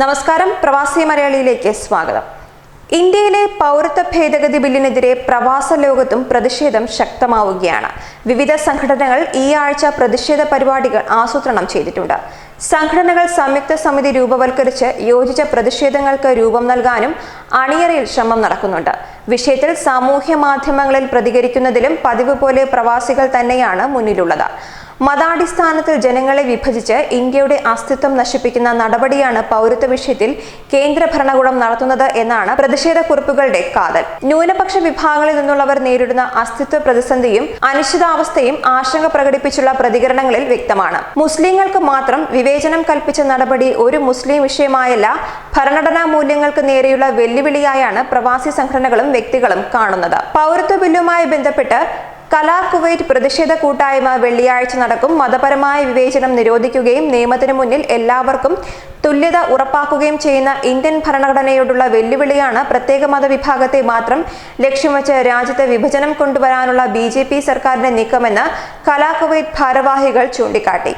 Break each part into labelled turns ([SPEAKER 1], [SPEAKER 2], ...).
[SPEAKER 1] നമസ്കാരം. പ്രവാസി മലയാളിയിലേക്ക് സ്വാഗതം. ഇന്ത്യയിലെ പൗരത്വ ഭേദഗതി ബില്ലിനെതിരെ പ്രവാസ ലോകത്തും പ്രതിഷേധം ശക്തമാവുകയാണ്. വിവിധ സംഘടനകൾ ഈ ആഴ്ച പ്രതിഷേധ പരിപാടികൾ ആസൂത്രണം ചെയ്തിട്ടുണ്ട്. സംഘടനകൾ സംയുക്ത സമിതി രൂപവൽക്കരിച്ച് യോജിച്ച പ്രതിഷേധങ്ങൾക്ക് രൂപം നൽകാനും അണിയറയിൽ ശ്രമം നടക്കുന്നുണ്ട്. വിഷയത്തിൽ സാമൂഹ്യ മാധ്യമങ്ങളിൽ പ്രതികരിക്കുന്നതിലും പതിവ് പോലെ പ്രവാസികൾ തന്നെയാണ് മുന്നിലുള്ളത്. മതാടിസ്ഥാനത്തിൽ ജനങ്ങളെ വിഭജിച്ച് ഇന്ത്യയുടെ അസ്തിത്വം നശിപ്പിക്കുന്ന നടപടിയാണ് പൗരത്വ വിഷയത്തിൽ കേന്ദ്ര ഭരണകൂടം നടത്തുന്നത് എന്നാണ് പ്രതിഷേധക്കുറിപ്പുകളുടെ കാതൽ. ന്യൂനപക്ഷ വിഭാഗങ്ങളിൽ നിന്നുള്ളവർ നേരിടുന്ന അസ്തിത്വ പ്രതിസന്ധിയും അനിശ്ചിതാവസ്ഥയും ആശങ്ക പ്രകടിപ്പിച്ചുള്ള പ്രതികരണങ്ങളിൽ വ്യക്തമാണ്. മുസ്ലിങ്ങൾക്ക് മാത്രം വിവേചനം കൽപ്പിച്ച നടപടി ഒരു മുസ്ലിം വിഷയമായല്ല ഭരണഘടനാ മൂല്യങ്ങൾക്ക് നേരെയുള്ള വെല്ലുവിളിയായാണ് പ്രവാസി സംഘടനകളും വ്യക്തികളും കാണുന്നത്. പൗരത്വ ബില്ലുമായി ബന്ധപ്പെട്ട് കലാ കുവൈറ്റ് പ്രതിഷേധ കൂട്ടായ്മ വെള്ളിയാഴ്ച നടക്കും. മതപരമായ വിവേചനം നിരോധിക്കുകയും നിയമത്തിന് മുന്നിൽ എല്ലാവർക്കും തുല്യത ഉറപ്പാക്കുകയും ചെയ്യുന്ന ഇന്ത്യൻ ഭരണഘടനയോടുള്ള വെല്ലുവിളിയാണ് പ്രത്യേക മതവിഭാഗത്തെ മാത്രം ലക്ഷ്യം വെച്ച് രാജ്യത്ത് വിഭജനം കൊണ്ടുവരാനുള്ള ബി ജെ പി സർക്കാരിന്റെ നീക്കമെന്ന് കലാ കുവൈറ്റ് ഭാരവാഹികൾ ചൂണ്ടിക്കാട്ടി.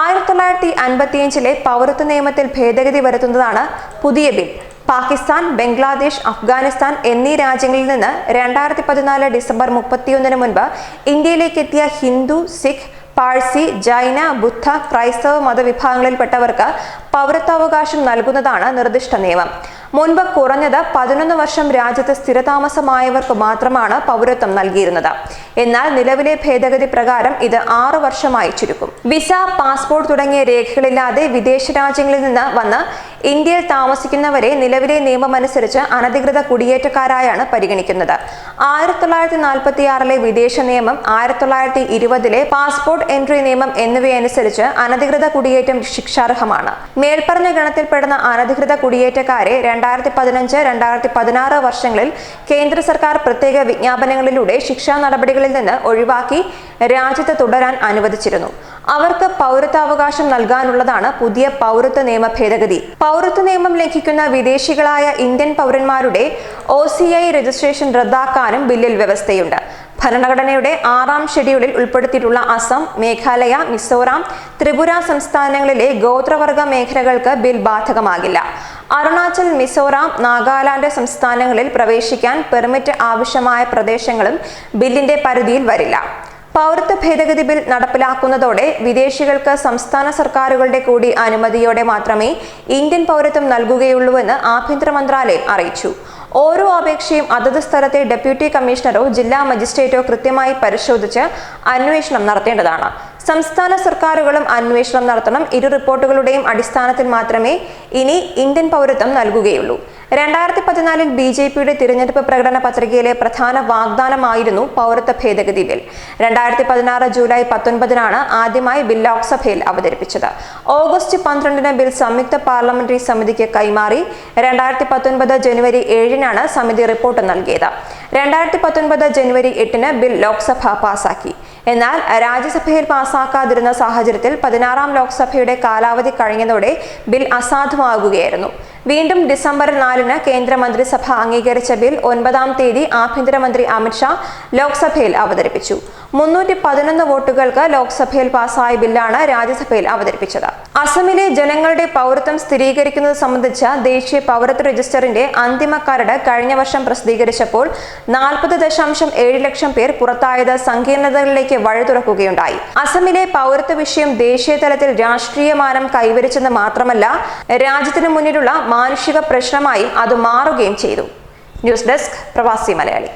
[SPEAKER 1] ആയിരത്തി തൊള്ളായിരത്തി അൻപത്തിയഞ്ചിലെ പൗരത്വ നിയമത്തിൽ ഭേദഗതി വരുത്തുന്നതാണ് പുതിയ ബിൽ. പാകിസ്ഥാൻ ബംഗ്ലാദേശ് അഫ്ഗാനിസ്ഥാൻ എന്നീ രാജ്യങ്ങളിൽ നിന്ന് രണ്ടായിരത്തി പതിനാല് ഡിസംബർ മുപ്പത്തിയൊന്നിന് മുൻപ് ഇന്ത്യയിലേക്ക് എത്തിയ ഹിന്ദു സിഖ് പാഴ്സി ജൈന ബുദ്ധ ക്രൈസ്തവ മതവിഭാഗങ്ങളിൽപ്പെട്ടവർക്ക് പൗരത്വാവകാശം നൽകുന്നതാണ് നിർദ്ദിഷ്ട നിയമം. മുൻപ് കുറഞ്ഞത് പതിനൊന്ന് വർഷം രാജ്യത്ത് സ്ഥിരതാമസമായവർക്ക് മാത്രമാണ് പൗരത്വം നൽകിയിരുന്നത്. എന്നാൽ നിലവിലെ ഭേദഗതി പ്രകാരം ഇത് ആറു വർഷമായി ചുരുക്കും. വിസ പാസ്പോർട്ട് തുടങ്ങിയ രേഖകളില്ലാതെ വിദേശ രാജ്യങ്ങളിൽ നിന്ന് വന്ന് ഇന്ത്യയിൽ താമസിക്കുന്നവരെ നിലവിലെ നിയമമനുസരിച്ച് അനധികൃത കുടിയേറ്റക്കാരായാണ് പരിഗണിക്കുന്നത്. ആയിരത്തി തൊള്ളായിരത്തി നാൽപ്പത്തി ആറിലെ വിദേശ നിയമം ആയിരത്തി തൊള്ളായിരത്തി ഇരുപതിലെ പാസ്പോർട്ട് എൻട്രി നിയമം എന്നിവയനുസരിച്ച് അനധികൃത കുടിയേറ്റം ശിക്ഷാർഹമാണ്. മേൽപ്പറഞ്ഞ ഗണത്തിൽപ്പെടുന്ന അനധികൃത കുടിയേറ്റക്കാരെ രണ്ടായിരത്തി പതിനഞ്ച് രണ്ടായിരത്തി പതിനാറ് വർഷങ്ങളിൽ കേന്ദ്ര സർക്കാർ പ്രത്യേക വിജ്ഞാപനങ്ങളിലൂടെ ശിക്ഷാ നടപടികളിൽ നിന്ന് ഒഴിവാക്കി രാജ്യത്ത് തുടരാൻ അനുവദിച്ചിരുന്നു. അവർക്ക് പൗരത്വാവകാശം നൽകാനുള്ളതാണ് പുതിയ പൗരത്വ നിയമ ഭേദഗതി. പൗരത്വ നിയമം ലംഘിക്കുന്ന വിദേശികളായ ഇന്ത്യൻ പൗരന്മാരുടെ ഒ രജിസ്ട്രേഷൻ റദ്ദാക്കാനും ബില്ലിൽ വ്യവസ്ഥയുണ്ട്. ഭരണഘടനയുടെ ആറാം ഷെഡ്യൂളിൽ ഉൾപ്പെടുത്തിയിട്ടുള്ള അസം മേഘാലയ മിസോറാം ത്രിപുര സംസ്ഥാനങ്ങളിലെ ഗോത്രവർഗ മേഖലകൾക്ക് ബിൽ ബാധകമാകില്ല. അരുണാചൽ മിസോറാം നാഗാലാൻഡ് സംസ്ഥാനങ്ങളിൽ പ്രവേശിക്കാൻ പെർമിറ്റ് ആവശ്യമായ പ്രദേശങ്ങളും ബില്ലിന്റെ പരിധിയിൽ വരില്ല. പൗരത്വ ഭേദഗതി ബിൽ നടപ്പിലാക്കുന്നതോടെ വിദേശികൾക്ക് സംസ്ഥാന സർക്കാരുകളുടെ കൂടി അനുമതിയോടെ മാത്രമേ ഇന്ത്യൻ പൗരത്വം നൽകുകയുള്ളൂവെന്ന് ആഭ്യന്തര മന്ത്രാലയം അറിയിച്ചു. ഓരോ അപേക്ഷയും അതത് സ്ഥലത്തെ ഡെപ്യൂട്ടി കമ്മീഷണറോ ജില്ലാ മജിസ്ട്രേറ്റോ കൃത്യമായി പരിശോധിച്ച് അന്വേഷണം നടത്തേണ്ടതാണ്. സംസ്ഥാന സർക്കാരുകളും അന്വേഷണം നടത്തണം. ഇരു റിപ്പോർട്ടുകളുടെയും അടിസ്ഥാനത്തിൽ മാത്രമേ ഇനി ഇന്ത്യൻ പൗരത്വം നൽകുകയുള്ളൂ. രണ്ടായിരത്തി പതിനാലിൽ ബി ജെ പിയുടെ തിരഞ്ഞെടുപ്പ് പ്രകടന പത്രികയിലെ പ്രധാന വാഗ്ദാനമായിരുന്നു പൗരത്വ ഭേദഗതി ബിൽ രണ്ടായിരത്തി പതിനാറ് ജൂലൈ പത്തൊൻപതിനാണ് ആദ്യമായി ബിൽ ലോക്സഭയിൽ അവതരിപ്പിച്ചത്. ഓഗസ്റ്റ് പന്ത്രണ്ടിന് ബിൽ സംയുക്ത പാർലമെന്ററി സമിതിക്ക് കൈമാറി രണ്ടായിരത്തി പത്തൊൻപത് ജനുവരി ഏഴിനാണ് സമിതി റിപ്പോർട്ട് നൽകിയത്. രണ്ടായിരത്തി പത്തൊൻപത് ജനുവരി എട്ടിന് ബിൽ ലോക്സഭ പാസാക്കി. എന്നാൽ രാജ്യസഭയിൽ പാസാക്കാതിരുന്ന സാഹചര്യത്തിൽ പതിനാറാം ലോക്സഭയുടെ കാലാവധി കഴിഞ്ഞതോടെ ബിൽ അസാധുവാകുകയായിരുന്നു. വീണ്ടും ഡിസംബർ നാലിന് കേന്ദ്രമന്ത്രിസഭ അംഗീകരിച്ച ബിൽ ഒൻപതാം തീയതി ആഭ്യന്തരമന്ത്രി അമിത്ഷാ ലോക്സഭയിൽ അവതരിപ്പിച്ചു. മുന്നൂറ്റി പതിനൊന്ന് വോട്ടുകൾക്ക് ലോക്സഭയിൽ പാസായ ബില്ലാണ് രാജ്യസഭയിൽ അവതരിപ്പിച്ചത്. അസമിലെ ജനങ്ങളുടെ പൗരത്വം സ്ഥിരീകരിക്കുന്നത് സംബന്ധിച്ച ദേശീയ പൗരത്വ രജിസ്റ്ററിന്റെ അന്തിമ കരട് കഴിഞ്ഞ വർഷം പ്രസിദ്ധീകരിച്ചപ്പോൾ നാൽപ്പത് ദശാംശം ഏഴ് ലക്ഷം പേർ പുറത്തായത് സങ്കീർണതകളിലേക്ക് വഴി തുറക്കുകയുണ്ടായി അസമിലെ പൗരത്വ വിഷയം ദേശീയ തലത്തിൽ രാഷ്ട്രീയ മാനം കൈവരിച്ചെന്ന് മാത്രമല്ല രാജ്യത്തിന് മുന്നിലുള്ള മാനുഷിക പ്രശ്നമായും അത് മാറുകയും ചെയ്തു. ന്യൂസ് ഡെസ്ക് പ്രവാസി മലയാളി.